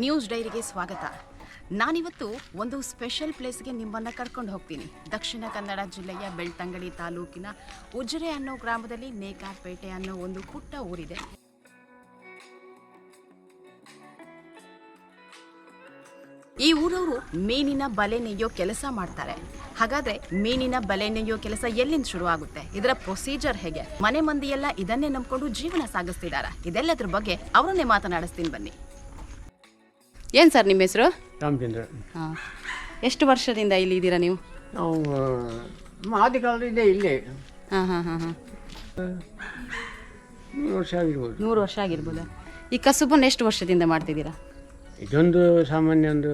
News ಡೈರಿಗೆ ಸ್ವಾಗತ. ನಾನಿವತ್ತು ಒಂದು ಸ್ಪೆಷಲ್ ಪ್ಲೇಸ್ಗೆ ನಿಮ್ಮನ್ನು ಕರ್ಕೊಂಡು ಹೋಗ್ತೀನಿ. ದಕ್ಷಿಣ ಕನ್ನಡ ಜಿಲ್ಲೆಯ ಬೆಳ್ತಂಗಡಿ ತಾಲೂಕಿನ ಉಜಿರೆ ಅನ್ನೋ ಗ್ರಾಮದಲ್ಲಿ ನೇಕಾರ್ಪೇಟೆ ಅನ್ನೋ ಒಂದು ಪುಟ್ಟ ಊರಿದೆ. ಈ ಊರವರು ಮೀನಿನ ಬಲೆ ನೆಯ್ಯೋ ಕೆಲಸ ಮಾಡ್ತಾರೆ. ಹಾಗಾದ್ರೆ ಮೀನಿನ ಬಲೆ ನೆಯ್ಯೋ ಕೆಲಸ ಎಲ್ಲಿಂದ ಶುರು ಆಗುತ್ತೆ? ಇದರ ಪ್ರೊಸೀಜರ್ ಹೇಗೆ? ಮನೆ ಮಂದಿಯೆಲ್ಲ ಇದನ್ನೇ ನಂಬ್ಕೊಂಡು ಜೀವನ ಸಾಗಿಸ್ತಿದಾರ? ಇದೆಲ್ಲದ್ರ ಬಗ್ಗೆ ಅವರನ್ನೇ ಮಾತನಾಡಿಸ್ತೀನಿ ಬನ್ನಿ. ಏನ್ ಸರ್ ನಿಮ್ಮ ಹೆಸರು? ರಾಮಚಂದ್ರ. ಹಾಂ. ಎಷ್ಟು ವರ್ಷದಿಂದ ಇಲ್ಲಿ ಇದ್ದೀರಾ ನೀವು? ನಾವು ನಮ್ಮ ಆದಿಕಾಲದಿಂದ ಇಲ್ಲೇ. ಹಾಂ ಹಾಂ ಹಾಂ ಹಾಂ. ನೂರು ವರ್ಷ ಆಗಿರ್ಬೋದು. ನೂರು ವರ್ಷ ಆಗಿರ್ಬೋದಾ. ಈ ಕಸುಬನ್ನು ಎಷ್ಟು ವರ್ಷದಿಂದ ಮಾಡ್ತಿದ್ದೀರಾ? ಇದೊಂದು ಸಾಮಾನ್ಯ ಒಂದು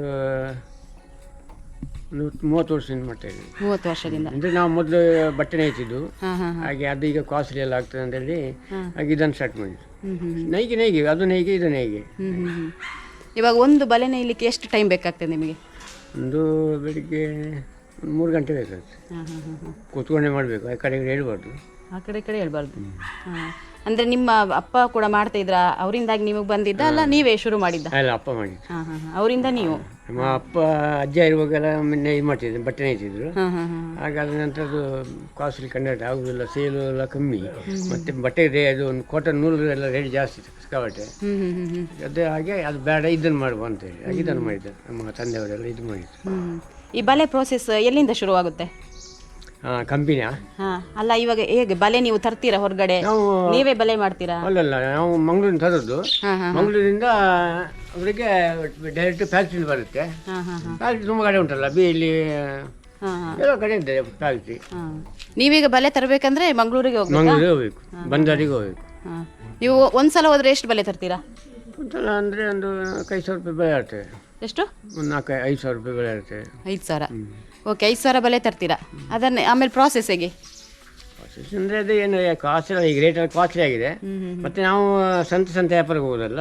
ಒಂದು ಮೂವತ್ತು ವರ್ಷದಿಂದ ಮಾಡ್ತಾ ಇದ್ದೀವಿ. ಮೂವತ್ತು ವರ್ಷದಿಂದ. ಅಂದರೆ ನಾವು ಮೊದಲು ಬಟ್ಟೆ ನೇಯ್ತಿದ್ದು ಹಾಂ ಹಾಂ ಹಾಂ. ಹಾಗೆ ಅದು ಈಗ ಕಾಸ್ಟ್ಲಿ ಎಲ್ಲ ಆಗ್ತದೆ ಅಂತೇಳಿ ಹಾಗೆ ಇದನ್ನು ಸ್ಟಾರ್ಟ್ ಮಾಡಿದ್ದು. ನೈಗೆ ನೈಗೆ ಅದು ನೈಗೆ ಇದು ನೈಗೆ. ಹ್ಞೂ ಹ್ಞೂ ಹ್ಞೂ ಇವಾಗ ಒಂದು ಬಲೆ ನೇಯಲಿಕ್ಕೆ ಎಷ್ಟು ಟೈಮ್ ಬೇಕಾಗ್ತದೆ ನಿಮಗೆ? ಒಂದು ಬೆಳಿಗ್ಗೆ ಒಂದು ಮೂರು ಗಂಟೆ ಬೇಕಾಗ್ತದೆ ಕೂತ್ಕೊಂಡೆ ಮಾಡಬೇಕು. ಆ ಕಡೆ ಹೇಳ್ಬಾರ್ದು. ಆ ಕಡೆ ಈ ಕಡೆ ಹೇಳ್ಬಾರ್ದು. ಹಾಂ. ಅಂದರೆ ನಿಮ್ಮ ಅಪ್ಪ ಕೂಡ ಮಾಡ್ತಾ ಇದ್ರ? ಅವರಿಂದಾಗಿ ನಿಮಗೆ ಬಂದಿದ್ದ ಅಲ್ಲ ನೀವೇ ಶುರು ಮಾಡಿದ್ದ? ಅಲ್ಲ ಅಪ್ಪ ಮಾಡಿ ಹಾಂ ಹಾಂ ಹಾಂ. ಅವರಿಂದ ನೀವು? ನಮ್ಮ ಅಪ್ಪ ಅಜ್ಜ ಇರುವಾಗೆಲ್ಲ ಮೊನ್ನೆ ಇದು ಮಾಡ್ತಿದ್ರು ಬಟ್ಟೆ ನೇಯ್ತಿದ್ರು ಹಾಂ ಹಾಂ ಹಾಂ. ಹಾಗಾದ ನಂತರ ಅದು ಕಾಸ್ಟ್ಲಿ ಕಂಡಕ್ಟ್ ಆಗುದಿಲ್ಲ ಸೇಲು ಎಲ್ಲ ಕಮ್ಮಿ. ಮತ್ತೆ ಬಟ್ಟೆ ರೇ ಅದು ಒಂದು ಕಾಟನ್ ನೂಲು ಎಲ್ಲ ರೇಟ್ ಜಾಸ್ತಿ ಸಿಕ್ಕಾಪಟ್ಟೆ ಹ್ಞೂ ಹ್ಞೂ ಅದೇ ಹಾಗೆ ಅದು ಬೇಡ ಇದನ್ನು ಮಾಡುವ ಅಂತೇಳಿ. ಹಾಗೆ ಇದನ್ನು ಮಾಡಿದ್ದೆ ನಮ್ಮ ತಂದೆಯವರೆಲ್ಲ ಇದು ಮಾಡಿದ್ರು ಈ ಬಲೆ ಪ್ರೋಸೆಸ್ ಎಲ್ಲಿಂದ ಶುರುವಾಗುತ್ತೆ? ಕಂಪಿನಿಯ ಹಾಂ ಅಲ್ಲ ಇವಾಗ ಹೇಗೆ ಬಲೆ ನೀವು ತರ್ತೀರಾ ಹೊರಗಡೆ? ನಾವು ನೀವೇ ಬಲೆ ಮಾಡ್ತೀರಾ? ಅಲ್ಲ ನಾವು ಮಂಗಳೂರಿನ ತರೋದು. ಹಾಂ ಹಾಂ ಮಂಗಳೂರಿಂದ ಅವರಿಗೆ ಡೈರೆಕ್ಟ್ ಫ್ಯಾಕ್ಟ್ರಿ ಬರುತ್ತೆ. ಹಾಂ ಫ್ಯಾಕ್ಟ್ರಿ ತುಂಬ ಕಡೆ ಉಂಟಲ್ಲ ಬಿ ಇಲ್ಲಿ ಹಾಂ ಹಾಂ. ಎಲ್ಲ ಕಡೆ ಇದೆ ಫ್ಯಾಕ್ಟ್ರಿ ಹಾಂ. ನೀವೀಗ ಬಲೆ ತರಬೇಕಂದ್ರೆ ಮಂಗಳೂರಿಗೆ ಹೋಗ್ಬೇಕು? ಮಂಗಳೂರಿಗೆ ಹೋಗ್ಬೇಕು ಬಂದರಿಗೆ ಹೋಗ್ಬೇಕು. ಹಾಂ. ನೀವು ಒಂದ್ಸಲ ಹೋದ್ರೆ ಎಷ್ಟು ಬಲೆ ತರ್ತೀರಾ? ಒಂದ್ಸಲ ಅಂದರೆ ಒಂದು ನಾಲ್ಕೈದು ಸಾವಿರ ರೂಪಾಯಿ ಬೆಳೆ ಇರ್ತೇವೆ ಎಷ್ಟು? ಒಂದು ನಾಲ್ಕು ಐದು ಸಾವಿರ ರೂಪಾಯಿ ಬೆಳೆ ಇರ್ತೇವೆ ಐದು ಸಾವಿರ. ಓಕೆ ಐದು ಸಾವಿರ ಬಲೆ ತರ್ತೀರಾ? ಅದನ್ನೇ ಆಮೇಲೆ ಪ್ರಾಸೆಸ್ ಹೇಗೆ? ಪ್ರಾಸೆಸ್ ಅಂದರೆ ಅದು ಏನು ಕಾಸ್ಟ್ಲಿ ಈಗ ರೇಟ್ ಎಲ್ಲ ಕಾಸ್ಟ್ಲಿ ಆಗಿದೆ. ಮತ್ತೆ ನಾವು ಸಂತೆ ಸಂತೆ ವ್ಯಾಪಾರಕ್ಕೆ ಹೋಗೋದಲ್ಲ?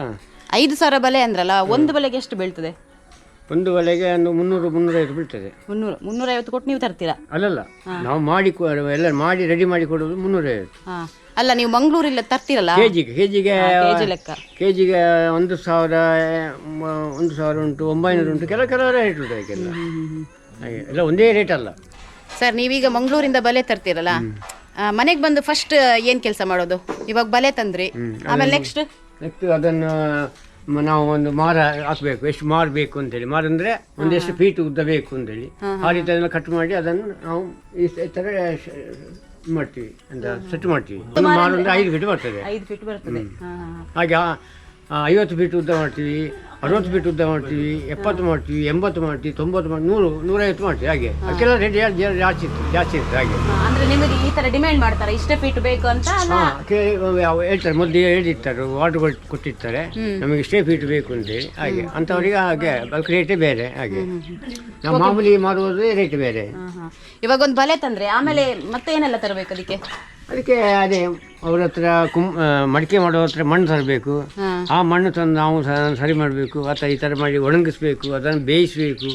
ಐದು ಸಾವಿರ ಬಲೆ ಅಂದ್ರಲ್ಲ ಒಂದು ಬಲೆಗೆ ಎಷ್ಟು ಬೀಳ್ತದೆ? ಒಂದು ಬಲೆಗೆ ಒಂದು ಮುನ್ನೂರು ಮುನ್ನೂರೈವತ್ತು ಬೀಳ್ತದೆ. ಮುನ್ನೂರು ಮುನ್ನೂರೈವತ್ತು ಕೊಟ್ಟು ನೀವು ತರ್ತೀರಾ? ಅಲ್ಲಲ್ಲ ನಾವು ಮಾಡಿ ಕೊ- ಎಲ್ಲ ಮಾಡಿ ರೆಡಿ ಮಾಡಿ ಕೊಡೋದು ಮುನ್ನೂರೈವತ್ತು. ಹಾಂ. ಅಲ್ಲ ನೀವು ಮಂಗಳೂರಿಲ್ಲ ತರ್ತೀರಲ್ಲ? ಕೆ ಜಿಗೆ ಕೆ ಜಿಗೆ ಕೆ ಜಿ ಲೆಕ್ಕ. ಕೆ ಜಿಗೆ ಒಂದು ಸಾವಿರ ಮ- ಒಂದು ಸಾವಿರ ಉಂಟು ಒಂಬೈನೂರು ಉಂಟು ಕೆಲವು ಕೆಲವು ರೇಟ್ ಉಂಟು ಅದಕ್ಕೆಲ್ಲ. ಹಾಗೆ ಎಲ್ಲ ಒಂದೇ ರೇಟ್ ಅಲ್ಲ. ಸರ್ ನೀವೀಗ ಮಂಗಳೂರಿಂದ ಬಲೆ ತರ್ತೀರಲ್ಲ? ಮನೆಗೆ ಬಂದು ಫಸ್ಟ್ ಏನು ಕೆಲಸ ಮಾಡೋದು? ಇವಾಗ ಬಲೆ ತಂದ್ರಿ. ಆಮೇಲೆ ನೆಕ್ಸ್ಟ್ ನೆಕ್ಸ್ಟ್ ಅದನ್ನು ಮ- ನಾವು ಒಂದು ಮಾರ ಹಾಕಬೇಕು. ಎಷ್ಟು ಮಾರು ಬೇಕು ಅಂತೇಳಿ ಮಾರ ಅಂದರೆ ಒಂದೆಷ್ಟು ಫೀಟ್ ಉದ್ದ ಬೇಕು ಅಂತೇಳಿ ಆ ರೀತಿ ಅದನ್ನು ಕಟ್ ಮಾಡಿ ಅದನ್ನು ನಾವು ಈ ಸ- ಈ ಥರ ಶ- ಮಾಡ್ತೀವಿ ಅಂತ ಸೆಟ್ ಮಾಡ್ತೀವಿ. ಒಂದು ಮಾರು ಅಂದರೆ ಐದು ಫೀಟ್ ಬರ್ತದೆ. ಐದು ಫೀಟ್ ಬರ್ತದೆ. ಹಾಗೆ ಆ- ಆ ಐವತ್ತು ಫೀಟ್ ಉದ್ದ ಮಾಡ್ತೀವಿ. ಅರವತ್ತು ಫೀಟ್ ಉದ್ದ ಮಾಡ್ತೀವಿ ಎಪ್ಪತ್ತು ಮಾಡ್ತೀವಿ ಎಂಬತ್ತು ಮಾಡ್ತೀವಿ ತೊಂಬತ್ತು ಮಾಡಿ ನೂರು ನೂರೈವತ್ತು ಮಾಡ್ತೀವಿ ಹಾಗೆ. ಅದಕ್ಕೆಲ್ಲ ರೇಟ್ ಜಾಸ್ತಿ ಇತ್ತು ಜಾಸ್ತಿ ಇತ್ತು ಹಾಗೆ. ಅಂದ್ರೆ ನಿಮಗೆ ಈ ತರ ಡಿಮ್ಯಾಂಡ್ ಮಾಡ್ತಾರೆ ಇಷ್ಟೇ ಫೀಟ್ ಬೇಕು ಅಂತ ಅಲ್ಲ? ಹಾಂ ಹೇಳ್ತಾರೆ ಮೊದಲು ಹೇಳಿರ್ತಾರೆ ವಾರ್ಡ್ಗಳು ಕೊಟ್ಟಿರ್ತಾರೆ. ನಮಗೆ ಇಷ್ಟೇ ಫೀಟ್ ಬೇಕು ಅಂತೇಳಿ ಹಾಗೆ. ಅಂಥವ್ರಿಗೆ ಹಾಗೆ ಅದಕ್ಕೆ ರೇಟೇ ಬೇರೆ ಹಾಗೆ. ನಾವು ಮಾಮೂಲಿ ಮಾಡುವುದೇ ರೇಟ್ ಬೇರೆ. ಹಾಂ, ಹಾಂ. ಇವಾಗ ಒಂದು ಬಲೆ ತಂದ್ರೆ ಆಮೇಲೆ ಮತ್ತೆ ಏನೆಲ್ಲ ತರಬೇಕು ಅದಕ್ಕೆ? ಅದಕ್ಕೆ ಅದೇ ಅವ್ರ ಹತ್ರ ಕುಂ ಮಡಿಕೆ ಮಾಡೋ ಹತ್ರ ಮಣ್ಣು ತರಬೇಕು. ಆ ಮಣ್ಣು ತಂದು ನಾವು ಸರಿ ಮಾಡಬೇಕು ಅಥವಾ ಈ ಥರ ಮಾಡಿ ಒಣಗಿಸ್ಬೇಕು ಅದನ್ನು ಬೇಯಿಸಬೇಕು.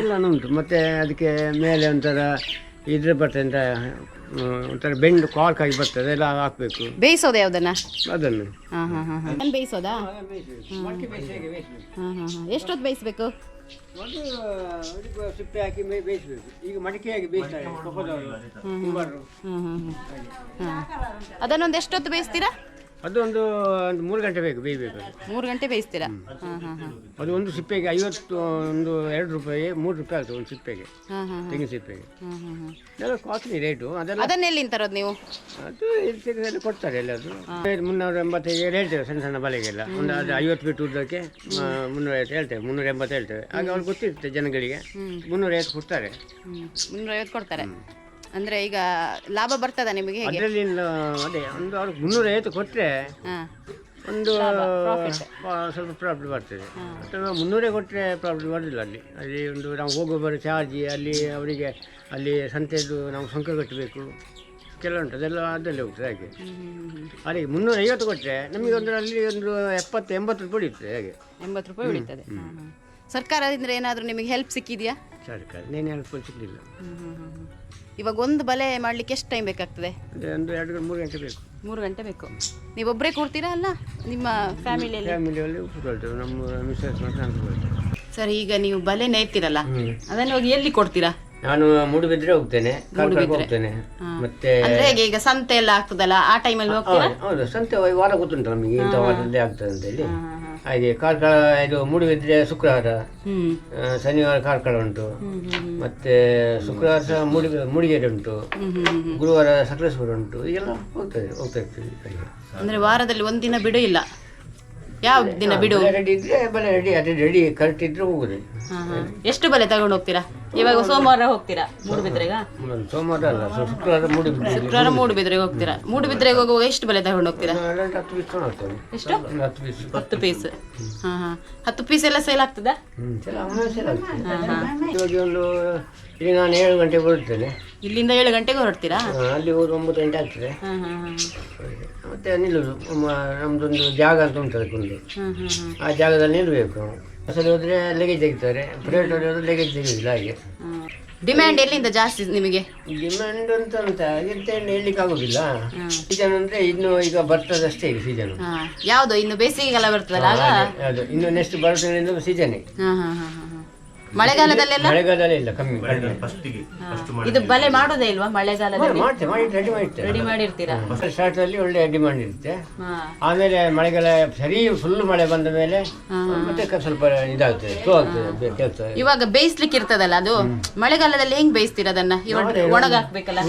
ಎಲ್ಲ ಉಂಟು. ಮತ್ತು ಅದಕ್ಕೆ ಮೇಲೆ ಒಂಥರ ಇದ್ರ ಬರ್ತದೆ ಅಂತ ಒಂಥರ ಬೆಂಡು ಕಾರ್ಕ್ ಆಗಿ ಬರ್ತದೆ ಎಲ್ಲ ಹಾಕಬೇಕು. ಬೇಯಿಸೋದು ಯಾವ್ದನ್ನ? ಅದನ್ನು. ಹಾಂ ಹಾಂ ಹಾಂ ಹಾಂ. ಬೇಯಿಸೋದಾ? ಹಾಂ ಹಾಂ ಹಾಂ. ಎಷ್ಟೊತ್ತು ಬೇಯಿಸ್ಬೇಕು? ಒಂದು ಇದಕ್ಕೆ ಸಿಪ್ಪೆ ಹಾಕಿ ಮೇ ಬೇಯಿಸಬೇಕು. ಈಗ ಮಡಿಕೆಯಾಗಿ ಬೇಯಿಸ್ತಾರೆ. ಕುಂಬಾರರು. ಹಾಂ ಅದನ್ನೊಂದು ಎಷ್ಟೊತ್ತು ಬೇಯಿಸ್ತೀರಾ? ಅದೊಂದು ಒಂದು ಮೂರು ಗಂಟೆ ಬೇಕು ಬೇಯಬೇಕು ಅದು. ಮೂರು ಗಂಟೆ ಬೇಯಿಸ್ತೀರಾ? ಹಾಂ ಹಾಂ ಹಾಂ. ಅದು ಒಂದು ಸಿಪ್ಪೆಗೆ ಐವತ್ತು ಒಂದು ಎರಡು ರೂಪಾಯಿ ಮೂರು ರೂಪಾಯಿ ಆಗ್ತದೆ ಒಂದು ಸಿಪ್ಪೆಗೆ ಹಾಂ ಹಾಂ ತೆಂಗಿನ ಸಿಪ್ಪೆಗೆ. ಹಾಂ ಹಾಂ ಹಾಂ. ಎಲ್ಲ ಕಾಸ್ಟ್ಲಿ ರೇಟು ಅದೆಲ್ಲ ಅದನ್ನೆಲ್ಲಿಂದ ತರೋದು ನೀವು? ಅದು ಇಲ್ಲಿ ಕೊಡ್ತಾರೆ ಎಲ್ಲದು ಮುನ್ನೂರ ಎಂಬತ್ತೈದು ಹೇಳ್ತೇವೆ ಸಣ್ಣ ಸಣ್ಣ ಬಲೆಗೆಲ್ಲ. ಒಂದು ಅದು ಐವತ್ತು ಫೀಟ್ ಉದ್ದಕ್ಕೆ ಆ, ಮುನ್ನೂರೈವತ್ತು ಹೇಳ್ತೇವೆ ಮುನ್ನೂರ ಎಂಬತ್ತು ಹೇಳ್ತೇವೆ. ಆಗ ಅವ್ರಿಗೆ ಗೊತ್ತಿರುತ್ತೆ ಜನಗಳಿಗೆ. ಮುನ್ನೂರೈವತ್ತು ಕೊಡ್ತಾರೆ. ಹ್ಮ್. ಮುನ್ನೂರೈವತ್ತು ಕೊಡ್ತಾರೆ. ಅಂದ್ರೆ ಈಗ ಲಾಭ ಬರ್ತದ ನಿಮಗೆ ಹೇಗೆ? ಅದರಲ್ಲಿ ಅದೇ ಒಂದು ಅವ್ರಿಗೆ ಮುನ್ನೂರೈವತ್ತು ಕೊಟ್ಟರೆ ಹಾಂ. ಒಂದು ಆ, ಸ್ವಲ್ಪ ಪ್ರಾಬ್ಲಮ್ ಬರ್ತದೆ. ಅಥವಾ ಮುನ್ನೂರೇ ಕೊಟ್ಟರೆ ಪ್ರಾಬ್ಲಮ್ ಬರೋದಿಲ್ಲ ಅಲ್ಲಿ. ಅಲ್ಲಿ ಒಂದು ನಾವು ಹೋಗೋ ಬರೋ ಚಾರ್ಜ್ ಅಲ್ಲಿ ಅವರಿಗೆ ಅಲ್ಲಿ ಸಂತೆದು ನಾವು ಸಂಕ ಕಟ್ಟಬೇಕು. ಕೆಲವು ಉಂಟು ಅದೆಲ್ಲ ಅದರಲ್ಲಿ ಹೋಗ್ತದೆ ಹಾಗೆ. ಅಲ್ಲಿ ಮುನ್ನೂರ ಐವತ್ತು ಕೊಟ್ಟರೆ ನಮಗೆ ಒಂದು ಅಲ್ಲಿ ಒಂದು ಎಪ್ಪತ್ತು ಎಂಬತ್ತು ರೂಪಾಯಿ ಉಳಿಯುತ್ತೆ ಹಾಗೆ. ಎಂಬತ್ತು ರೂಪಾಯಿ ಉಳಿತದೆ. ಸರ್ಕಾರದಿಂದ ಏನಾದರೂ ನಿಮಗೆ ಹೆಲ್ಪ್ ಸಿಕ್ಕಿದೆಯಾ? ಸರ್ಕಾರ ನೇನು ಹೆಲ್ಪ್ ಸಿಗಲಿಲ್ಲ ಇವಾಗ ಒಂದು ಬಲೆ ಮಾಡಲಿಕ್ಕೆ ಎಷ್ಟು ಟೈಮ್ ಬೇಕಾಗ್ತದೆ? ಒಂದು ಎರಡು ಮೂರು ಗಂಟೆ ಬೇಕು. ಮೂರು ಗಂಟೆ ಬೇಕು. ನೀವೊಬ್ಬರೇ ಕೊಡ್ತೀರಾ ಅಲ್ಲ? ನಿಮ್ಮ ಫ್ಯಾಮಿಲಿಯಲ್ಲಿ ಫ್ಯಾಮಿಲಿಯಲ್ಲಿ ಕೂತ್ಕೊಳ್ತೇವೆ. ನಮ್ಮ ಮಿಸ್ಸಸ್ ನಾನು ಸರಿ ಈಗ ನೀವು ಬಲೆ ನೇಯ್ತೀರಲ್ಲ? ಅದನ್ನು ಹೋಗಿ ಎಲ್ಲಿ ಕೊಡ್ತೀರಾ? ನಾನು ಮೂಡುಬಿದ್ರೆ ಹೋಗ್ತೇನೆ. ಕಾರ್ಕಳಕ್ಕೆ ಹೋಗ್ತೇನೆ. ಮತ್ತೆ ಅಂದ್ರೆ ಹೇಗೆ ಈಗ ಸಂತೆ ಎಲ್ಲ ಆಗ್ತದಲ್ಲ ಆ ಟೈಮಲ್ಲಿ ಹೋಗ್ತೀರಾ? ಹೌದು, ಸಂತೆ ವಾರ ಗೊತ್ತುಂಟು ನಮಗೆ. ಇಂಥ ವಾರದಲ್ಲಿ ಆಗ್ತದೆ ಅಂತ ಹೇಳಿ. ಹಾಗೆ ಕಾರ್ಕಳ ಇದು ಮೂಡುಬಿದ್ರೆ ಶುಕ್ರವಾರ. ಶನಿವಾರ ಕಾರ್ಕಳ ಉಂಟು. ಮತ್ತೆ ಶುಕ್ರವಾರ ಸಹ ಮೂಡಿ ಮೂಡಿಗೆರೆ ಉಂಟು. ಗುರುವಾರ ಸಕಲೇಶ್ವರ ಉಂಟು. ಈಗೆಲ್ಲ ಹೋಗ್ತದೆ ಹೋಗ್ತಾ ಇರ್ತೀವಿ ಅಂದ್ರೆ ವಾರದಲ್ಲಿ ಒಂದಿನ ಬಿಡು ಇಲ್ಲ ಯಾವ ದಿನ ಬಿಡು. ರೆಡಿ ಇದ್ರೆ ಬಲೆ ರೆಡಿ ಅದೇ ರೆಡಿ ಕರೆಕ್ಟ್ ಇದ್ರೆ ಹೋಗುದು. ಎಷ್ಟು ಬಲೆ ತಗೊಂಡು ಹೋಗ್ತೀರಾ? ಇವಾಗ ಸೋಮವಾರ ಹೋಗ್ತೀರಾ? ಮೂಡುಬಿದ್ರೆಗ ಸೋಮವಾರ ಅಲ್ಲ ಸೊ ಶುಕ್ರವಾರ ಮೂಡುಬಿದ್ರೆ ಶುಕ್ರವಾರ ಮೂಡುಬಿದ್ರೆಗೆ ಹೋಗ್ತೀರಾ? ಮೂಡುಬಿದ್ರೆಗೆ ಹೋಗುವಾಗ ಎಷ್ಟು ಬಲೆ ತಗೊಂಡು ಹೋಗ್ತೀರಾ? ಹತ್ತು ಪೀಸ್ ಎಷ್ಟು? ಒಂದು ಹತ್ತು ಪೀಸ್ ಹತ್ತು ಪೀಸ್ ಹಾ ಹಾ. ಹತ್ತು ಪೀಸ್ ಎಲ್ಲ ಸೇಲ್ ಆಗ್ತದಾ? ಹ್ಞೂ ಸಲ ಆಗ್ತದೆ. ಇವಾಗ ಒಂದು ಈಗ ನಾನು ಏಳು ಗಂಟೆಗೆ ಹೊರಡ್ತೇನೆ. ಇಲ್ಲಿಂದ ಏಳು ಗಂಟೆಗೆ ಹೊರಡ್ತೀರಾ? ಆ, ಅಲ್ಲಿ ಹೋದ ಒಂಬತ್ತು ಗಂಟೆ ಆಗ್ತದೆ. ಹಾ ಹಾ ಹಾ. ಮತ್ತೆ ನಿಲ್ಲುದು. ಮ- ನಮ್ದೊಂದು ಜಾಗ ಅಂತ ಉಂಟು ಅದಕ್ಕೊಂದು ಹಾ ಹಾ ಹಾ ಆ ಜಾಗದಲ್ಲಿ ನಿಲ್ಲಬೇಕು. ಬಸ್ಸಲ್ಲಿ ಹೋದ್ರೆ ಲಗೇಜ್ ತೆಗಿತಾರೆ. ಪ್ರೈವೇಟ್ ಹೋದ್ರೆ ಲಗೇಜ್ ತೆಗೆದಿಲ್ಲ ಹಾಗೆ. ಡಿಮ್ಯಾಂಡ್ ಎಲ್ಲಿಂದ ಜಾಸ್ತಿ ನಿಮಗೆ? ಡಿಮ್ಯಾಂಡ್ ಅಂತ ಅಂತ ಇರುತ್ತೆ ಹೇಳಲಿಕ್ಕೆ ಆಗೋದಿಲ್ಲ. ಸೀಸನ್ ಅಂದ್ರೆ ಇನ್ನು ಈಗ ಬರ್ತದಷ್ಟೇ ಈಗ ಸೀಸನ್ ಹಾ. ಯಾವುದು? ಇನ್ನು ಬೇಸಿಗೆಗೆಲ್ಲ ಬರ್ತದಲ್ಲ ಆಗ? ಅದು. ಇನ್ನು ನೆಕ್ಸ್ಟ್ ಬರ್ತದೆ ಸೀಸನ್ ಹಾ ಹಾ ಹಾ. ಮಳೆಗಾಲದಲ್ಲೆಲ್ಲ? ಮಳೆಗಾಲದಲ್ಲಿ ಇಲ್ಲ ಕಮ್ಮಿ ಹಾ. ಇದು ಬಲೆ ಮಾಡೋದೇ ಇಲ್ವಾ ಮಳೆಗಾಲದಲ್ಲಿ? ಮಾಡ್ತೇವೆ ಮಾಡಿ ರೆಡಿ ಮಾಡಿರ್ತೇವೆ ರೆಡಿ ಮಾಡಿರ್ತೀರಾ? ಸ್ಟಾರ್ಟ್ ಅಲ್ಲಿ ಒಳ್ಳೆ ಡಿಮಾಂಡ್ ಇರುತ್ತೆ ಆಮೇಲೆ ಮಳೆಗಾಲ ಸರಿ ಫುಲ್ ಮಳೆ ಬಂದ ಮೇಲೆ ಮತ್ತೆ ಕ- ಸ್ವಲ್ಪ ಇದಾಗ್ತದೆ ಸ್ಲೋ ಆಗ್ತದೆ ಬೆ- ಕೆಲಸ ಇವಾಗ ಬೇಯಿಸ್ಲಿಕ್ಕೆ ಇರ್ತದಲ್ಲ ಅದು? ಮಳೆಗಾಲದಲ್ಲಿ ಹೆಂಗ್ ಬೇಯಿಸ್ತೀರಾ ಅದನ್ನ? ಇವಾಗ ಒಣಗಾಕ್ಬೇಕಲ್ಲ?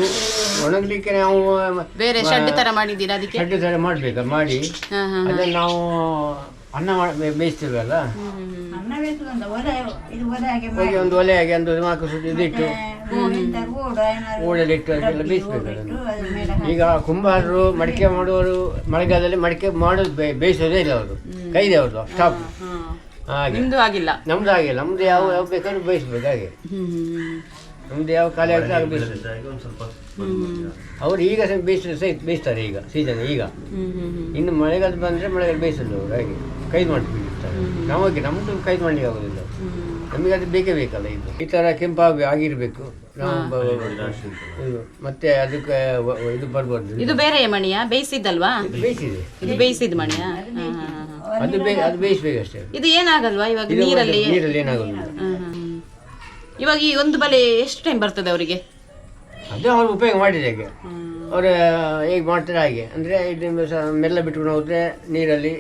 ಒಣಗ್ಲಿಕ್ಕೆ ನಾವು ಬೇರೆ ಶೆಡ್ ತರ ಮಾಡಿದ್ದೀರಾ ಅದಕ್ಕೆ? ಶೆಡ್ ಥರ ಮಾಡ್ಬೇಕು ಮಾಡಿ. ಹಾ ಹಾ ಅದನ್ನು ನಾವು ಅನ್ನ ಮಾಡಿ ಬೇ- ಬೇಯಿಸ್ತೀವಲ್ಲ? ಹೋಗಿ ಒಂದು ಒಲೆ ಹಾಗೆ ಒಂದು ನಾಲ್ಕು ಸುತ್ತು ಇದಿಟ್ಟು ಓಡಲ್ಲಿ ಇಟ್ಟು ಅದೆಲ್ಲ ಬೇಯಿಸ್ಬೇಕು ಅದನ್ನು. ಈಗ ಕುಂಬಾರರು ಮಡಿಕೆ ಮಾಡುವವರು ಮಳೆಗಾಲದಲ್ಲಿ ಮಡಿಕೆ ಮಾಡೋದು ಬೇ- ಬೇಯಿಸೋದೇ ಇಲ್ಲ ಅವರು. ಕೈದೆ ಅವ್ರದ್ದು ಸ್ಟಾಪ್. ಹಾಗೆ. ನಿಮ್ದು ಆಗಿಲ್ಲ. ನಮ್ದು ಆಗಿಲ್ಲ. ನಮ್ದು ಯಾವ ಯಾವ ಬೇಕಾದ್ರೂ ಬೇಯಿಸ್ಬೇಕು ಹಾಗೆ. ಹ್ಮ್ ನಮ್ದು ಯಾವ ಖಾಲಿ ಆಗ್ತದೆ ಆಗ ಅವ್ರು ಈಗ ಸಹ ಬೇಯಿಸ ಸಹ ಬೇಯಿಸ್ತಾರೆ ಈಗ ಸೀಸನ್ ಈಗ. ಹ್ಮ್ ಹ್ಮ್ ಹ್ಮ್. ಇನ್ನು ಮಳೆಗಾಲ ಬಂದರೆ ಮಳೆಗಾಲ ಬೇಯಿಸೋದು ಅವರು ಹಾಗೆ. ಕೈದು ಮಾಡಿಬಿಡ್ತಾರೆ ನಮಗೆ ನಮ್ಮದು ಕೈ ಮಾಡಲಿಕ್ಕೆ ಆಗೋದಿಲ್ಲ. ನಮಗೆ ಅದು ಬೇಕೇ ಬೇಕಲ್ಲ ಇದು. ಈ ಥರ ಕೆಂಪಾಗಿ ಆಗಿರಬೇಕು. ನಾವು ಬ- ಇದು ಮತ್ತೆ ಅದಕ್ಕೆ ಇದು ಬರ್ಬಾರ್ದು ಇದು ಬೇರೆ ಮಣಿಯ? ಬೇಯಿಸಿದ್ದಲ್ವಾ? ಇದು ಬೇಯಿಸಿದೆ. ಇದು ಬೇಯಿಸಿದ ಮಣಿಯ? ಅದು ಹಾ. ಅದು ಬೇ ಅದು ಬೇಯಿಸ್ಬೇಕಷ್ಟೇ ಇದು ಏನಾಗಲ್ವಾ? ಇವಾಗ ನೀರಲ್ಲಿ? ನೀರಲ್ಲಿ ಹಾ. ಇವಾಗ ಈ ಒಂದು ಬಲೆ ಎಷ್ಟು ಟೈಮ್ ಬರ್ತದೆ ಅವರಿಗೆ? ಅದು ಅವ್ರು ಉಪಯೋಗ ಮಾಡಿದೆ ಹಾಗೆ. ಅವರು ಹೇಗೆ ಮಾಡ್ತಾರೆ ಹಾಗೆ. ಅಂದರೆ ಇದು ಮೆಲ್ಲ ಬಿಟ್ಕೊಂಡು ಹೋದರೆ ನೀರಲ್ಲಿ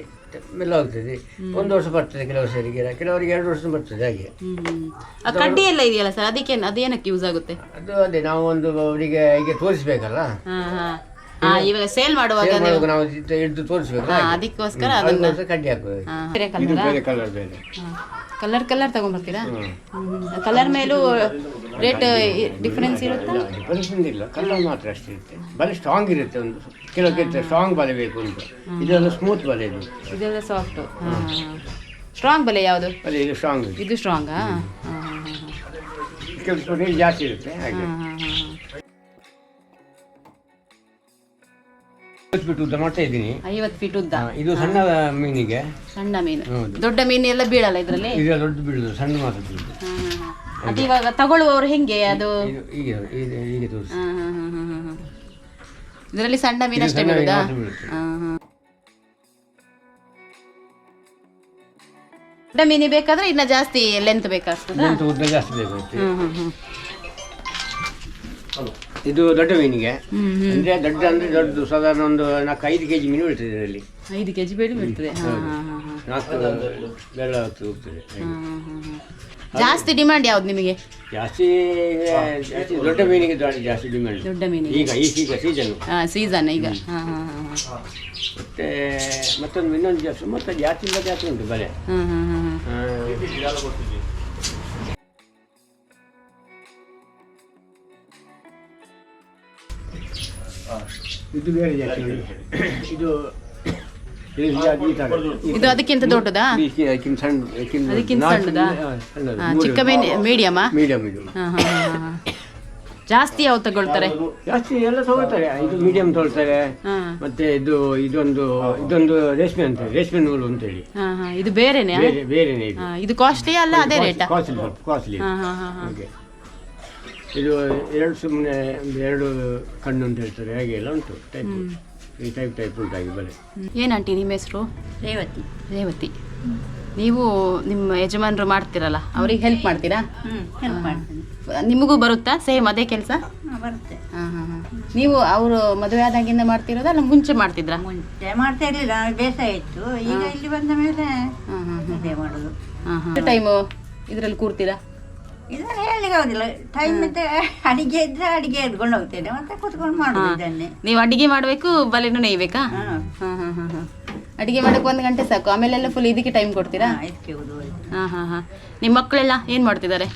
ಮೆಲ್ಲ ಹೋಗ್ತದೆ. ಒಂದು ವರ್ಷ ಬರ್ತದೆ ಕೆಲವು ಸರಿಗೆ ಕೆಲವರಿಗೆ ಎರಡು ವರ್ಷ ಬರ್ತದೆ ಹಾಗೆ. ಆ ಕಡ್ಡಿ ಎಲ್ಲ ಇದೆಯಲ್ಲ ಸರ್ ಅದಕ್ಕೆ ಅದೇನಕ್ಕೆ ಯೂಸ್ ಆಗುತ್ತೆ? ಅದು ಅದೇ ನಾವು ಒಂದು ಅವರಿಗೆ ಹೀಗೆ ತೋರಿಸ್ಬೇಕಲ್ಲ? ಆ, ಇವಾಗ ಸೇಲ್ ಮಾಡುವಾಗ ಸೇಲ್ ಮಾಡುವಾಗ ನಾವು ಹಿಡಿದು ತೋರಿಸ್ಬೇಕು ಹಾ, ಅದಕ್ಕೋಸ್ಕರ ಅದನ್ನ ಅದಕ್ಕೋಸ್ಕರ ಕಡ್ಡಿ ಹಾಕೋದು. ಬೇರೆ ಇದು ಕಲರ್ ಬೇರೆ. ಕಲರ್ ಬೇರೆ ಕಲರ್ ಕಲರ್ ತಗೊಂಡ್ಬರ್ತೀರಾ ಕಲರ್ ಮೇಲೂ ರೇಟ್ ಡಿಫ್ರೆನ್ಸ್ ಇರುತ್ತಾ ಡಿಫರೆನ್ಸ್ ಇಲ್ಲ ಕಲರ್ ಮಾತ್ರ ಅಷ್ಟೇ ಇರುತ್ತೆ ಬರೀ ಸ್ಟ್ರಾಂಗ್ ಇರುತ್ತೆ ಒಂದು ಕೆಲವಕ್ಕೆ ಸ್ಟ್ರಾಂಗ್ ಬಲೆ ಬೇಕು ಅಂತ. ಇದೆಲ್ಲ ಸ್ಮೂತ್ ಬಲೆ ಇದು ಇದೆಲ್ಲ ಸಾಫ್ಟ್ ಸ್ಟ್ರಾಂಗ್ ಬಲೆ ಯಾವುದು? ಬಲೆ ಇದು ಸ್ಟ್ರಾಂಗ್ ಇದು ಸ್ಟ್ರಾಂಗಾ ಕೆಲಸ ನೀರು ಜಾಸ್ತಿ ಇರುತ್ತೆ ಹಾಗೆ. ಬಿಟ್ಟು ಉದ್ದ ಮಾಡ್ತಾ ಇದ್ದೀನಿ. ಐವತ್ತು ಫೀಟ್ ಉದ್ದ. ಇದು ಸಣ್ಣ ಮೀನಿಗೆ. ಸಣ್ಣ ಮೀನು. ದೊಡ್ಡ ಮೀನು ಎಲ್ಲ ಬೀಳಲ್ಲ ಇದರಲ್ಲಿ? ಇದು ದೊಡ್ಡ ಬಿಡುದು ಸಣ್ಣ ಮಾತ್ರ ಬಿಡುದು ಅದು ಇವಾಗ ತಗೊಳ್ಳುವವರು ಹೆಂಗೆ? ಅದು ಈಗ ಈಗ ತೋರಿಸಿ. ಇದರಲ್ಲಿ ಸಣ್ಣ ಮೀನಷ್ಟೇ ಮೀನು ಅಷ್ಟೇ ಬಿಡುದಾ. ದೊಡ್ಡ ಮೀನಿ ಬೇಕಾದ್ರೆ ಇನ್ನ ಜಾಸ್ತಿ ಲೆಂತ್ ಬೇಕಾಗ್ತದೆ? ಉದ್ದ ಜಾಸ್ತಿ. ಇದು ದೊಡ್ಡ ಮೀನಿಗೆ. ಅಂದ್ರೆ ದೊಡ್ಡ ಅಂದ್ರೆ ದೊಡ್ಡ ಸಾಧಾರಣ ಒಂದು ನಾಲ್ಕು ಐದು ಕೆಜಿ ಮೀನು ಬೀಳ್ತದೆ ಇದರಲ್ಲಿ. ಐದು ಕೆಜಿ ಬೇಡ ಬೀಳ್ತದೆ. ನಾಲ್ಕು ಬೆಳ್ಳ ಹೋಗ್ತದೆ. ಜಾಸ್ತಿ ಡಿಮಾಂಡ್ ಯಾವ್ದು ನಿಮಗೆ? ಜಾಸ್ತಿ ಜಾಸ್ತಿ ದೊಡ್ಡ ಮೀನಿಗೆ ದೊಡ್ಡ ಜಾಸ್ತಿ ಡಿಮ್ಯಾಂಡ್ ದೊಡ್ಡ ಮೀನಿಗೆ. ಈಗ ಈ ಈಗ ಸೀಸನ್ ಸೀಸನ್ ಈಗ. ಹಾ, ಹಾ, ಹಾ, ಹಾ. ಮತ್ತೆ ಮತ್ತೊಂದು ಇನ್ನೊಂದು ಜಾಸ್ತಿ ಮತ್ತೆ ಜಾಸ್ತಿ ಇಲ್ಲ ಜಾಸ್ತಿ ಉಂಟು ಬಲೆ. ಹಾ, ಹಾ, ಹಾ, ಹಾ. ಆ, ಇದು ಬೇರೆ ಜಾಸ್ತಿ ಉಂಟು. ಇದು ಇದು ಅದಕ್ಕಿಂತ ದೊಡ್ಡದಾ? ಅದಕ್ಕಿಂತ ಸಣ್ಣದಾ? ಚಿಕ್ಕ ಮೀನು ಮೀಡಿಯಮ್ ಮೀಡಿಯಂ ಇದು ಹಾ, ಹಾ, ಹಾ, ಹಾ. ಜಾಸ್ತಿ ಯಾವ್ದು ತಗೊಳ್ತಾರೆ? ಜಾಸ್ತಿ ಎಲ್ಲ ತಗೊಳ್ತಾರೆ. ಇದು ಮೀಡಿಯಂ ತಗೊಳ್ತಾರೆ. ಮತ್ತೆ ಇದು ಇದೊಂದು ಇದೊಂದು ರೇಷ್ಮೆ ಅಂತ ರೇಷ್ಮೆ ನೂಲು ಅಂತ ಹೇಳಿ. ಹಾ ಇದು ಬೇರೆನೆ? ಬೇರೆ ಬೇರೆನೇ ಇದು. ಇದು ಕಾಸ್ಟ್ಲಿ ಅಲ್ಲ ಅದೇ ರೇಟ್ ಕಾಸ್ಟ್ಲಿ ಕಾಸ್ಟ್ಲಿ ಇದು. ಎರಡು ಸುಮ್ಮನೆ ಎರಡು ಕಣ್ಣು ಅಂತ ಹೇಳ್ತಾರೆ. ಹಾಗೆ ಎಲ್ಲ ಉಂಟು. ಟೈಪ್ ಈ ಟೈಪ್ ಟೈಪ್ ಉಂಟಾಗಿ ಹಾಗೆ ಬಲೆ ಏನು ಆಂಟಿ ನಿಮ್ಮ ಹೆಸರು? ರೇವತಿ. ರೇವತಿ. ನೀವು ನಿಮ್ಮ ಯಜಮಾನರು ಮಾಡ್ತೀರಲ್ಲ ಅವ್ರಿಗೆ ಹೆಲ್ಪ್ ಮಾಡ್ತೀರಾ? ಹ್ಞೂ ಹೆಲ್ಪ್ ಮಾಡ್ತೀನಿ. ನಿಮಗೂ ಬರುತ್ತಾ ಸೇಮ್ ಅದೇ ಕೆಲಸ? ಬರುತ್ತೆ. ಹಾಂ ಹಾಂ ಹಾಂ. ನೀವು ಅವರು ಮದುವೆ ಆದಾಗಿಂದ ಮಾಡ್ತಿರೋದ ಅಲ್ಲ ಮುಂಚೆ ಮಾಡ್ತಿದ್ರಾ? ಮುಂಚೆ ಮಾಡ್ತಾ ಇರ್ಲಿಲ್ಲ ಬೇಸಾಯ ಇತ್ತು ಈಗ ಇಲ್ಲಿ ಬಂದ ಮೇಲೆ ಹಾಂ ಹಾಂ ಇದೇ ಮಾಡೋದು. ಹಾಂ ಹಾಂ. ಟೈಮು ಇದರಲ್ಲಿ ಕೂರ್ತೀರಾ? ಇದನ್ನ ಹೇಳಲಿಕ್ಕೆ ಆಗುದಿಲ್ಲ. ಟೈಮ್ ಮತ್ತೆ ಅಡಿಗೆ ಇದ್ರೆ ಅಡಿಗೆ ಎದ್ಕೊಂಡು ಹೋಗ್ತೇನೆ. ಮತ್ತೆ ಕೂತ್ಕೊಂಡು ಮಾಡೋದು ಇದನ್ನೇ. ನೀವು ಅಡಿಗೆ ಮಾಡಬೇಕು ಬಲೆನೂ ನೇಯ್ಬೇಕಾ? ಅಡಿಗೆ ಮಾಡಕ್ಕೆ ಒಂದು ಗಂಟೆ ಸಾಕು. ಆಮೇಲೆಲ್ಲ ಫುಲ್ ಇದಕ್ಕೆ ಟೈಮ್ ಕೊಡ್ತೀರಾ? ಹಾ, ಹಾ ಹಾ ನಿಮ್ ಹಾಂ. ಏನ್ ನಿಮ್ಮ ಮಕ್ಕಳೆಲ್ಲ ಏನು ಮಾಡ್ತಿದ್ದಾರೆ?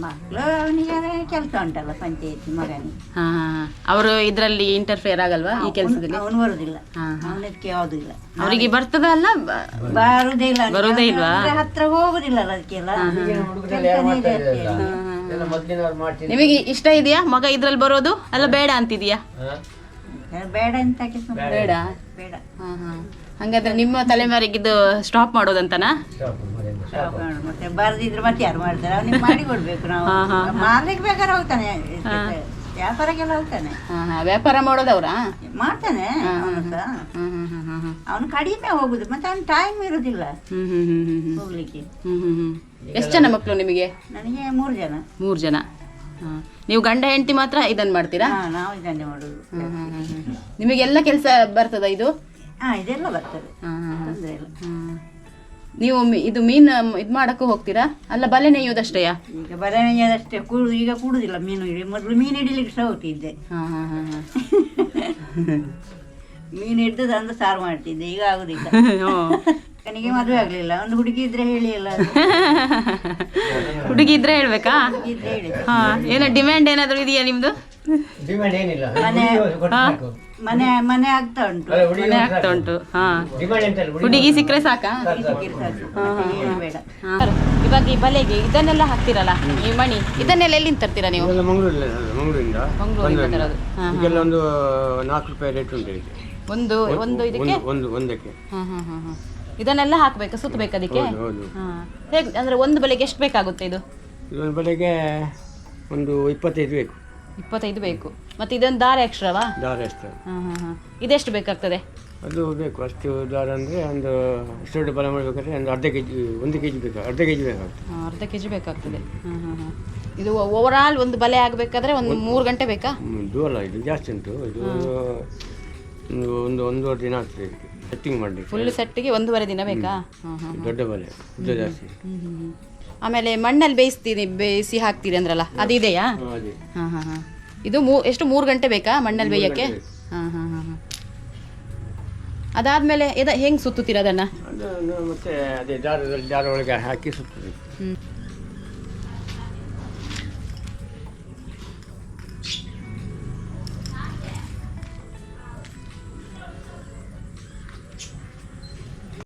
ಮಕ್ಕಳು ಅವನಿಗೆ ಕೆಲಸ ಉಂಟಲ್ಲ ಪಂಚಾಯತಿ ಮಗನಿಗೆ. ಹಾಂ ಅವರು ಇದರಲ್ಲಿ ಇಂಟರ್ಫಿಯರ್ ಆಗಲ್ವಾ ಈ ಕೆಲಸದಲ್ಲಿ? ಅವನು ಬರುದಿಲ್ಲ. ಅವನಕ್ಕೆ ಯಾವುದು ಇಲ್ಲ ಅವರಿಗೆ ಬರ್ತದ ಅಲ್ಲ? ಬರುದೇ ಇಲ್ಲ ಅವ್ನಿಗೆ. ಬರುದೇ ಇಲ್ವಾ? ಅಂದ್ರೆ ಹತ್ರ ಹೋಗುದಿಲ್ಲ ಅದಕ್ಕೆಲ್ಲ. ನಿಮಗೆ ಇಷ್ಟ ಇದೆಯಾ? ಮಗ ಇದ್ರಲ್ಲಿ ಬರೋದು? ಅಲ್ಲ ಬೇಡ ಅಂತಿದ್ಯಾ? ಬೇಡ ಅಂತ ಬೇಡ. ಬೇಡ. ಹಾಂ ಹಾಂ. ಹಾಗಾದ್ರೆ ನಿಮ್ಮ ತಲೆಮಾರಿಗಿದ್ದು ಸ್ಟಾಪ್ ಮಾಡೋದಂತನಾ? ಮತ್ತೆ ಬರ್ದಿದ್ರೆ ಮತ್ತೆ ಯಾರು ಮಾಡ್ತಾರೆ? ಅವ್ನಿಗೆ ಮಾಡಿ ಕೊಡ್ಬೇಕು ನಾವು. ಹಾ, ಹಾ, ಮಾರ್ಲಿಕ್ಕೆ ಬೇಕಾದ್ರೆ ಹೋಗ್ತಾನೆ. ವ್ಯಾಪಾರಕ್ಕೆಲ್ಲ ಹೋಗ್ತಾನೆ. ಹಾಂ ಹಾಂ. ವ್ಯಾಪಾರ ಮಾಡೋದವ್ರ? ಮಾಡ್ತಾನೆ ಅವನು ಸಹ. ಕಡಿಮೆ ಹೋಗುದು. ಮತ್ತೆ ಅವ್ನು ಟೈಮ್ ಇರುದಿಲ್ಲ. ಹ್ಮ್ ಹೋಗ್ಲಿಕ್ಕೆ. ಎಷ್ಟು ಜನ ಮಕ್ಕಳು ನಿಮಗೆ? ನನಗೆ ಮೂರು ಜನ. ಮೂರು ಜನ. ಹಾಂ. ನೀವು ಗಂಡ ಹೆಂಡತಿ ಮಾತ್ರ ಇದನ್ನು ಮಾಡ್ತೀರಾ? ಹಾ ನಾವು ಇದನ್ನೇ ಮಾಡುದು. ನಿಮಗೆಲ್ಲ ಕೆಲಸ ಬರ್ತದ ಇದು? ಹಾ ಇದೆಲ್ಲ ಬರ್ತದೆ. ಹ್ಮ್ ಹಾಂ ಹಾಂ. ತೊಂದ್ರೆ ಇಲ್ಲ. ಹ್ಮ್. ನೀವು ಮಿ- ಇದು ಮೀನು ಇದು ಮಾಡಕ್ಕೂ ಹೋಗ್ತೀರಾ? ಅಲ್ಲ ಬಲೆ ನೆಯ್ಯೋದಷ್ಟೇ ಈಗ ಬಲೆ ಅಷ್ಟೇ ಕೂಡು ಈಗ ಕೂಡುದಿಲ್ಲ ಮೀನು ಹಿಡಿ. ಮೊದಲು ಮೀನು ಹಿಡಿಲಿಕ್ಕೆ ಸಹ ಹೋಗ್ತಿದ್ದೆ ಹಾಂ ಹಾಂ ಹಾಂ ಹಾಂ. ಮೀನು ಹಿಡಿದು ತಂದು ಸಾರು ಮಾಡ್ತಿದ್ದೆ ಈಗ ಆಗುದಿಲ್ಲ. ನನಗೆ ಮದುವೆ ಆಗಲಿಲ್ಲ ಒಂದು ಹುಡುಗಿ ಇದ್ರೆ ಹೇಳಿ ಅಲ್ಲ ಅದು. ಹುಡುಗಿ ಇದ್ರೆ ಹೇಳ್ಬೇಕಾ? ಹುಡುಗಿ ಇದ್ರೆ ಹೇಳಿ ಹಾಂ ಏನೋ ಡಿಮ್ಯಾಂಡ್ ಏನಾದರೂ ಇದೆಯಾ ನಿಮ್ದು? ಡಿಮ್ಯಾಂಡ್ ಏನಿಲ್ಲ ಮನೆ ಮನೆ ಮನೆ ಆಗ್ತಾ ಉಂಟು. ಮನೆ ಆಗ್ತಾ ಉಂಟು. ಹಾ. ಹುಡುಗಿ ಸಿಕ್ಕರೆ ಸಾಕಾ? ಬೇಡ. ಇವಾಗ ಈ ಬಲೆಗೆ ಇದನ್ನೆಲ್ಲ ಹಾಕ್ತಿರಲ್ಲ ಈ ಮಣಿ ಇದನ್ನೆಲ್ಲ ಎಲ್ಲಿಂದ ತರ್ತೀರಾ ನೀವು? ಮಂಗಳೂರಿಂದ ಮಂಗಳೂರಿಂದ ಒಂದು ನಾಲ್ಕು ರೂಪಾಯಿ ರೇಟ್ ಉಂಟು ಒಂದು ಒಂದು ಇದಕ್ಕೆ? ಒಂದು ಒಂದು ಒಂದಕ್ಕೆ. ಇದನ್ನೆಲ್ಲ ಹಾಕ್ಬೇಕಾ ಸುತ್ತಬೇಕು ಅದಕ್ಕೆ? ಹೇಗೆ ಅಂದ್ರೆ ಒಂದು ಬಲೆಗೆ ಎಷ್ಟು ಬೇಕಾಗುತ್ತೆ ಇದು? ಒಂದು ಬೆಳಿಗ್ಗೆ ಒಂದು ಇಪ್ಪತ್ತೈದು ಬೇಕು. ಇಪ್ಪತ್ತೈದು ಬೇಕು. ಮತ್ತೆ ಇದೊಂದು ದಾರ ಎಕ್ಸ್ಟ್ರಾವಾ ದಾರ ಎಕ್ಸ್ಟ್ರಾ ಹಾ ಹಾ ಹಾ. ಇದೆಷ್ಟು ಬೇಕಾಗ್ತದೆ? ಅದು ಬೇಕು. ಅಷ್ಟು ದಾರ ಅಂದರೆ ಒಂದು ದೊಡ್ಡ ಬಲ ಮಾಡಬೇಕಾದ್ರೆ ಒಂದು ಅರ್ಧ ಕೆ ಜಿ ಒಂದು ಕೆ ಜಿ ಬೇಕು ಅರ್ಧ ಕೆ ಜಿ ಬೇಕಾಗುತ್ತೆ ಹಾ, ಅರ್ಧ ಕೆ ಜಿ ಬೇಕಾಗ್ತದೆ. ಹಾಂ ಹಾಂ ಹಾಂ. ಇದು ಓವರ್ ಆಲ್ ಒಂದು ಬಲೆ ಆಗಬೇಕಾದ್ರೆ ಒಂದು ಮೂರು ಗಂಟೆ ಬೇಕಾ? ಇದು ಅಲ್ಲ ಇದು ಜಾಸ್ತಿ ಉಂಟು. ಇದು ಒಂದು ಒಂದು ಒಂದೂವರೆ ದಿನ ಆಗ್ತದೆ ಇದಕ್ಕೆ. ಸೆಟ್ಟಿಂಗ್ ಮಾಡಲಿಕ್ಕೆ. ಫುಲ್ ಸೆಟ್ಟಿಗೆ ಒಂದೂವರೆ ದಿನ ಬೇಕಾ? ಹಾಂ ಹಾಂ ದೊಡ್ಡ ಬಲೆ ಉದ್ದ ಜಾಸ್ತಿ. ಹ್ಞೂ ಹ್ಞೂ ಹ್ಞೂ ಆಮೇಲೆ ಮಣ್ಣಲ್ಲಿ ಬೇಯಿಸ್ತೀನಿ ಬೇಯಿಸಿ ಹಾಕ್ತೀರಿ ಅಂದ್ರಲ್ಲ ಅದು ಇದೆಯಾ ಹಾ, ಹಾಂ ಹಾಂ ಇದು ಮೂ ಎಷ್ಟು ಮೂರು ಗಂಟೆ ಬೇಕಾ ಮಣ್ಣಲ್ಲಿ ಬೇಯೋಕ್ಕೆ? ಅದಾದ್ಮೇಲೆ ಹಾಂ ಹಾಂ ಹಾಂ ಹಾಂ. ಅದಾದಮೇಲೆ ಹೆಂಗೆ ಸುತ್ತುತ್ತೀರ ಅದನ್ನು? ಮತ್ತೆ ಅದೇ ದಾರದಲ್ಲಿ ದಾರ ಒಳಗೆ ಹಾಕಿ ಸುತ್ತೀರಿ ಹ್ಞೂ